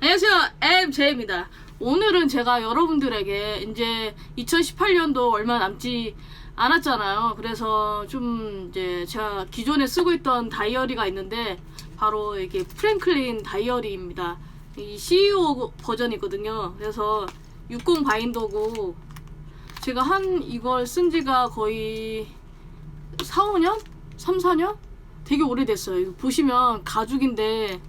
안녕하세요. MJ입니다. 오늘은 제가 여러분들에게 이제 2018년도 얼마 남지 않았잖아요. 그래서 좀 이제 제가 기존에 쓰고 있던 다이어리가 있는데 바로 이게 프랭클린 다이어리입니다. 이 CEO 버전이거든요. 그래서 60 바인더고 제가 한 이걸 쓴 지가 거의 4, 5년? 3, 4년? 되게 오래됐어요. 보시면 가죽인데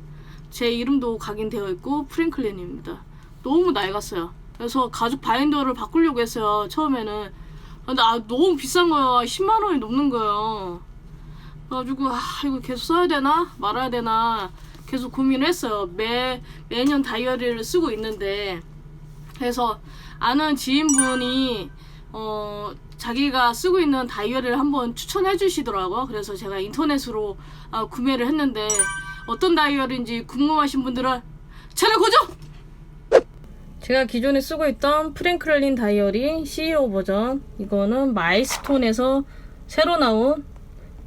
제 이름도 각인되어 있고 프랭클린입니다. 너무 낡았어요. 그래서 가죽 바인더를 바꾸려고 했어요. 처음에는. 근데 아, 너무 비싼 거예요. 10만 원이 넘는 거예요. 그래가지고 아 이거 계속 써야 되나 말아야 되나 계속 고민을 했어요. 매 매년 다이어리를 쓰고 있는데 그래서 아는 지인분이 어 자기가 쓰고 있는 다이어리를 한번 추천해 주시더라고요. 그래서 제가 인터넷으로 아, 구매를 했는데 어떤 다이어리인지 궁금하신 분들은 채널 고정! 제가 기존에 쓰고 있던 프랭클린 다이어리 CEO 버전 이거는 마이스톤에서 새로 나온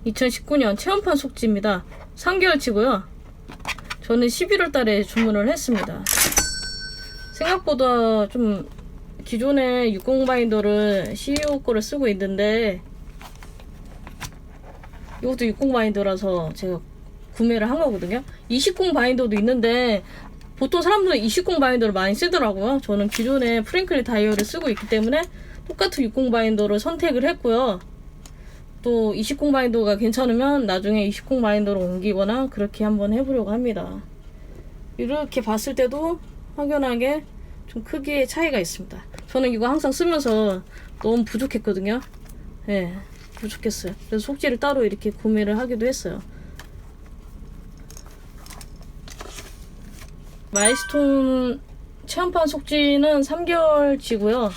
2019년 체험판 속지입니다. 3개월치고요. 저는 11월 달에 주문을 했습니다. 생각보다 좀 기존에 60 바인더를 CEO 거를 쓰고 있는데 이것도 60 바인더라서 제가 구매를 한 거거든요. 20 바인더도 있는데 보통 사람들은 20 바인더를 많이 쓰더라고요. 저는 기존에 프랭클리 다이어를 쓰고 있기 때문에 똑같은 60 바인더를 선택을 했고요. 또 20 바인더가 괜찮으면 나중에 20 바인더로 옮기거나 그렇게 한번 해보려고 합니다. 이렇게 봤을 때도 확연하게 좀 크기의 차이가 있습니다. 저는 이거 항상 쓰면서 너무 부족했거든요. 예, 부족했어요. 그래서 속지를 따로 이렇게 구매를 하기도 했어요. 마이스톤 체험판 속지는 3개월치고요.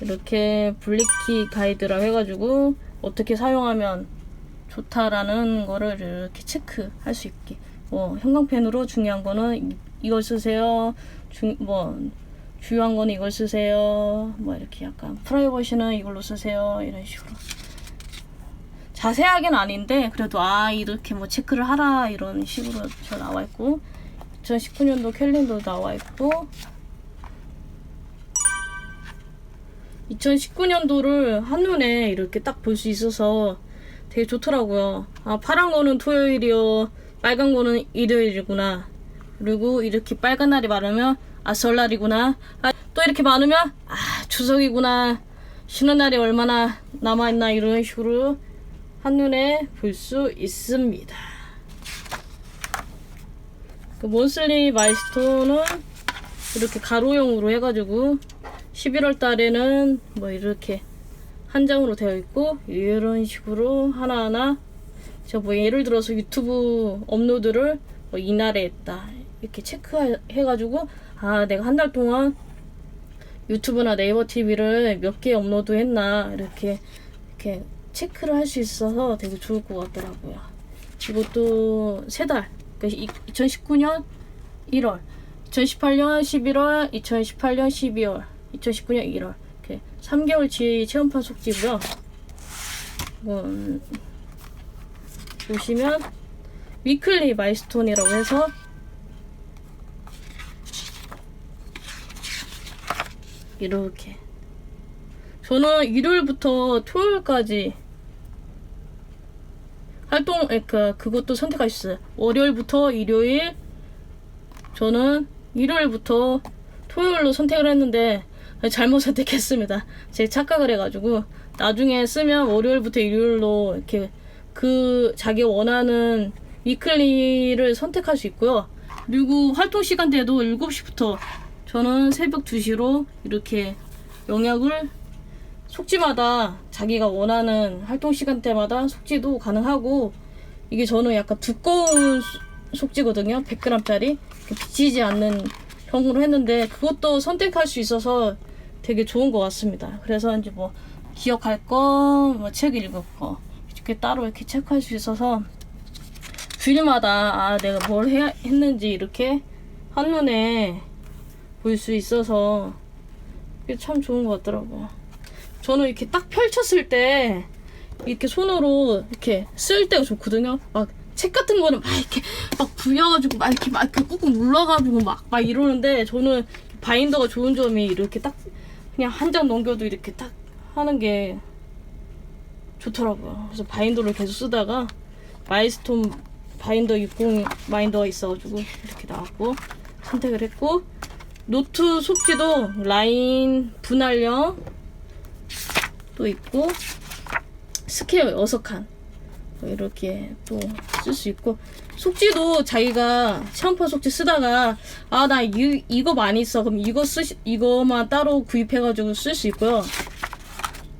이렇게 블리키 가이드라고 해가지고 어떻게 사용하면 좋다라는 거를 이렇게 체크할 수 있게. 뭐 형광펜으로 중요한 거는 이- 이걸 쓰세요. 중, 뭐 중요한 거는 이걸 쓰세요. 뭐 이렇게 약간 프라이버시는 이걸로 쓰세요. 이런 식으로. 자세하게는 아닌데 그래도 아 이렇게 뭐 체크를 하라 이런 식으로 저 나와 있고 2019년도 캘린더 나와 있고 2019년도를 한눈에 이렇게 딱 볼 수 있어서 되게 좋더라고요. 아 파란 거는 토요일이요, 빨간 거는 일요일이구나. 그리고 이렇게 빨간 날이 많으면 아 설날이구나. 아, 또 이렇게 많으면 아 추석이구나. 쉬는 날이 얼마나 남아 있나 이런 식으로 한눈에 볼 수 있습니다. 그 몬슬리 마이스톤은 이렇게 가로형으로 해가지고 11월 달에는 뭐 이렇게 한 장으로 되어 있고 이런 식으로 하나하나 저뭐 예를 들어서 유튜브 업로드를 뭐 이날에 했다 이렇게 체크해가지고 아 내가 한 달 동안 유튜브나 네이버 TV를 몇 개 업로드 했나 이렇게 이렇게 체크를 할 수 있어서 되게 좋을 것 같더라고요. 이것도 세 달. 그러니까 2019년 1월, 2018년 11월, 2018년 12월, 2019년 1월. 이렇게 3개월치 체험판 속지고요. 이건 보시면 위클리 마이스톤이라고 해서 이렇게 저는 일요일부터 토요일까지 활동 그 그것도 선택할 수 있어요. 월요일부터 일요일 저는 일요일부터 토요일로 선택을 했는데 잘못 선택했습니다. 제 착각을 해가지고 나중에 쓰면 월요일부터 일요일로 이렇게 그 자기 원하는 위클리를 선택할 수 있고요. 그리고 활동 시간대도 7시부터 저는 새벽 2시로 이렇게 영역을 속지마다 자기가 원하는 활동 시간대마다 속지도 가능하고 이게 저는 약간 두꺼운 수- 속지거든요. 100g짜리 비치지 않는 형으로 했는데 그것도 선택할 수 있어서 되게 좋은 것 같습니다. 그래서 이제 뭐 기억할 거, 뭐 책 읽을 거 이렇게 따로 이렇게 체크할 수 있어서 주일마다 아 내가 뭘 해야 했는지 이렇게 한눈에 볼 수 있어서 이게 참 좋은 것 같더라고요. 저는 이렇게 딱 펼쳤을 때 이렇게 손으로 이렇게 쓸 때가 좋거든요. 막 책 같은 거는 막 이렇게 막 부여가지고 막 이렇게 막 이렇게 꾹꾹 눌러가지고 막 막 이러는데 저는 바인더가 좋은 점이 이렇게 딱 그냥 한 장 넘겨도 이렇게 딱 하는 게 좋더라고요. 그래서 바인더를 계속 쓰다가 마이스톤 바인더 60 바인더가 있어가지고 이렇게 나왔고 선택을 했고 노트 속지도 라인 분할형 또 있고 스퀘어 6칸 뭐 이렇게 또 쓸 수 있고 속지도 자기가 시험판 속지 쓰다가 아 나 이거 많이 써. 그럼 이거 쓰 이거만 따로 구입해가지고 쓸 수 있고요.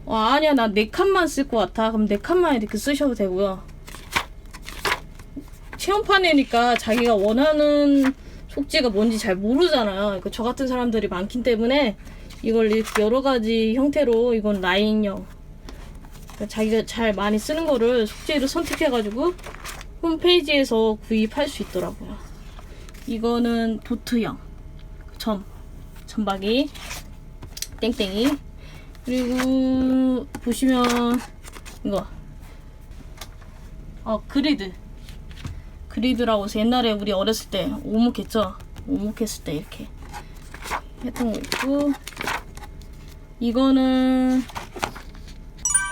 어, 아니야 나 네 칸만 쓸 것 같아. 그럼 네 칸만 이렇게 쓰셔도 되고요. 체험판이니까 자기가 원하는 속지가 뭔지 잘 모르잖아요. 그러니까 저 같은 사람들이 많기 때문에 이걸 여러 가지 형태로 이건 라인형. 그러니까 자기가 잘 많이 쓰는 거를 속지를 선택해가지고 홈페이지에서 구입할 수 있더라고요. 이거는 도트형. 점. 점박이. 땡땡이. 그리고 보시면 이거. 어 그리드 그리드라고 해서 옛날에 우리 어렸을 때 오목했죠? 오목했을 때 이렇게 했던 거 있고 이거는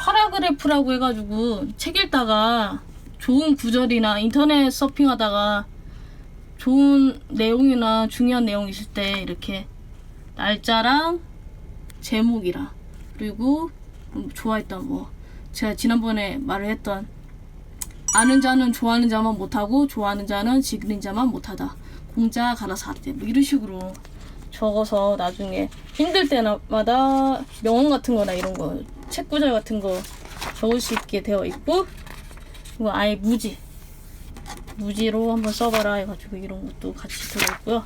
파라그래프라고 해가지고 책 읽다가 좋은 구절이나 인터넷 서핑하다가 좋은 내용이나 중요한 내용 있을 때 이렇게 날짜랑 제목이랑 그리고 음, 좋아했던 뭐 제가 지난번에 말을 했던 아는 자는 좋아하는 자만 못하고 좋아하는 자는 지그린 자만 못하다. 공자 가라사 때 뭐 이런 식으로 적어서 나중에 힘들 때마다 명언 같은 거나 이런 거 책 구절 같은 거 적을 수 있게 되어 있고 이거 아예 무지 무지로 한번 써봐라 해가지고 이런 것도 같이 들어있고요.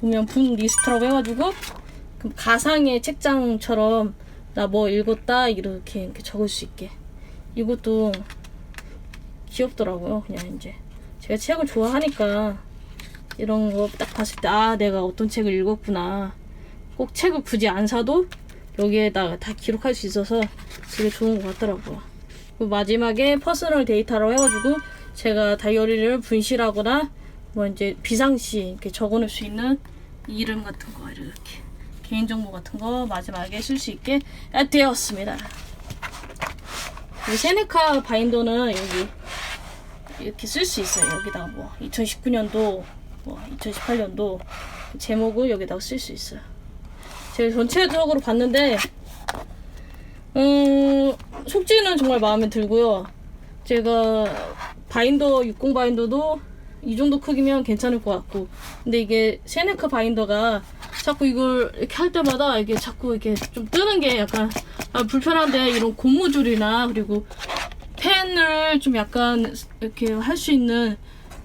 보면 분 리스트라고 해가지고 그럼 가상의 책장처럼 나 뭐 읽었다? 이렇게, 이렇게 적을 수 있게. 이것도 귀엽더라고요 그냥 이제. 제가 책을 좋아하니까 이런 거 딱 봤을 때 아 내가 어떤 책을 읽었구나. 꼭 책을 굳이 안 사도 여기에다가 다 기록할 수 있어서 되게 좋은 것 같더라고요. 그리고 마지막에 퍼스널 데이터라고 해가지고 제가 다이어리를 분실하거나 뭐 이제 비상시 이렇게 적어놓을 수 있는 이름 같은 거 이렇게 개인정보 같은 거 마지막에 쓸 수 있게 되었습니다. 이 세네카 바인더는 여기 이렇게 쓸 수 있어요. 여기다가 뭐 2019년도 뭐 2018년도 제목을 여기다가 쓸 수 있어요. 제가 전체적으로 봤는데 음, 속지는 정말 마음에 들고요. 제가 바인더 60 바인더도 이 정도 크기면 괜찮을 것 같고. 근데 이게 세네카 바인더가 자꾸 이걸 이렇게 할 때마다 이게 자꾸 이렇게 좀 뜨는 게 약간 아, 불편한데 이런 고무줄이나 그리고 펜을 좀 약간 이렇게 할 수 있는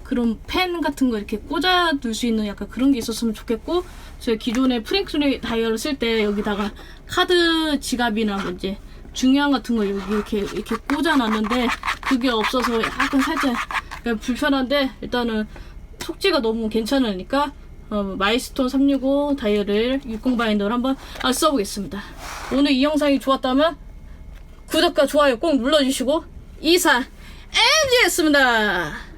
그런 펜 같은 거 이렇게 꽂아둘 수 있는 약간 그런 게 있었으면 좋겠고 제가 기존에 프랭크리 다이얼을 쓸 때 여기다가 카드 지갑이나 뭐 이제 중요한 같은 거 여기 이렇게 이렇게 꽂아놨는데 그게 없어서 약간 살짝 불편한데 일단은 속지가 너무 괜찮으니까 어, 마이스톤 365 다이얼을 60 바인더를 한번 아, 써보겠습니다. 오늘 이 영상이 좋았다면 구독과 좋아요 꼭 눌러주시고 이상 엔지였습니다.